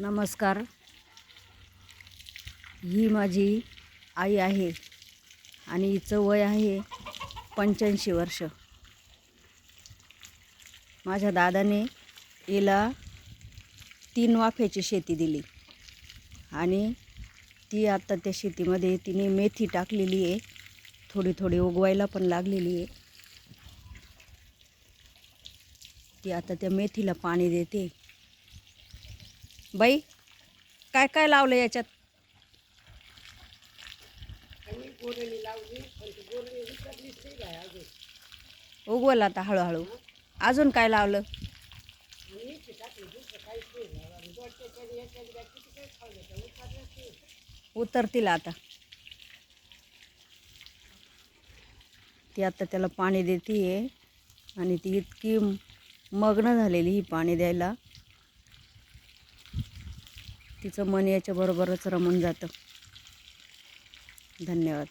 नमस्कार. ही माझी आई आहे आणि हिचं वय आहे पंच्याऐंशी वर्ष. माझ्या दादाने हिला तीन वाफ्याची शेती दिली आणि ती आता त्या शेतीमध्ये तिने मेथी टाकलेली आहे. थोडी थोडी उगवायला पण लागलेली आहे. ती आता त्या मेथीला पाणी देते. बाई काय काय लावलं याच्यात? उगवल आता हळूहळू. अजून काय लावलं? उतरतील आता. ती आता त्याला पाणी देते आणि ती इतकी मग्न झालेली ही पाणी द्यायला. तिचं मन याच्याबरोबरच रमून जातं. धन्यवाद.